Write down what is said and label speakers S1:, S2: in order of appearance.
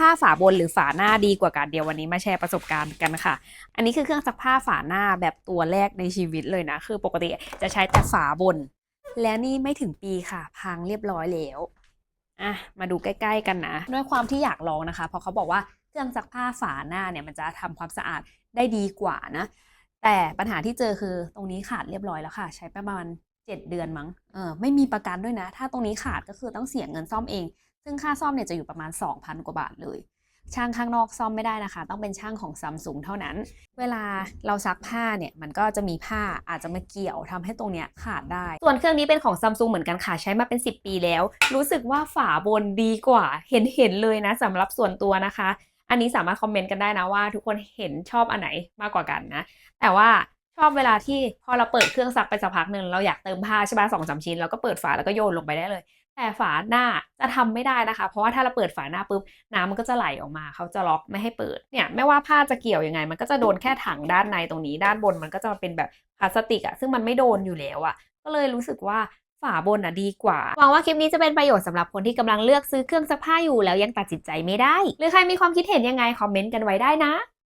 S1: ผ้าฝาบนหรือฝาหน้าดีกว่ากันเดี๋ยววันนี้มาแชร์ประสบการณ์กันค่ะ อันนี้คือเครื่องซักผ้าฝาหน้าแบบตัวแรกในชีวิตเลยนะ คือปกติจะใช้แต่ฝาบน และนี่ไม่ถึงปีค่ะ พังเรียบร้อยแล้วอะมาดูใกล้ ๆ กันนะ ด้วยความที่อยากลองนะคะ เพราะเขาบอกว่าเครื่องซักผ้าฝาหน้าเนี่ยมันจะทำความสะอาดได้ดีกว่านะ แต่ปัญหาที่เจอคือตรงนี้ขาดเรียบร้อยแล้วค่ะ ใช้ประมาณ 7เดือนมั้งเออไม่มีประกันด้วยนะ ถ้าตรงนี้ขาดก็คือต้องเสียเงินซ่อมเอง ซึ่งค่าซ่อมเนี่ยจะอยู่ประมาณ 2,000 กว่าบาทเลย ช่างข้างนอกซ่อมไม่ได้นะคะ ต้องเป็นช่างของซัมซุงเท่านั้น เวลาเราซักผ้าเนี่ยมันก็จะมีผ้าอาจจะมาเกี่ยวทำให้ตรงเนี้ยขาดได้ ส่วนเครื่องนี้เป็นของซัมซุงเหมือนกันค่ะใช้มาเป็น 10 ปีแล้ว รู้สึกว่าฝาบนดีกว่า เห็นเห็นเลยนะสำหรับส่วนตัวนะคะอันนี้สามารถคอมเมนต์กันได้นะว่าทุกคนเห็นชอบอันไหนมากกว่ากันนะ แต่ว่า ชอบเวลาที่พอเราเปิดเครื่องซักไปสักพักหนึ่งเราอยากเติมผ้าใช่ป่ะสองสามชิ้นเราก็เปิดฝาแล้วก็โยนลงไปได้เลย แต่ฝาหน้าจะทำไม่ได้นะคะ เพราะว่าถ้าเราเปิดฝาหน้าปุ๊บน้ำมันก็จะไหลออกมา เขาจะล็อกไม่ให้เปิดเนี่ยไม่ว่าผ้าจะเกี่ยวยังไง มันก็จะโดนแค่ถังด้านในตรงนี้ ด้านบนมันก็จะเป็นแบบพลาสติกอะซึ่งมันไม่โดนอยู่แล้วอะก็เลยรู้สึกว่าฝาบนอะดีกว่า หวังว่าคลิปนี้จะเป็นประโยชน์สำหรับคนที่กำลังเลือกซื้อเครื่องซักผ้าอยู่แล้วยังตัดสินใจไม่ได้ หรือใครมีความคิดเห็นยังไงคอมเมนต์กันไว้ได้นะ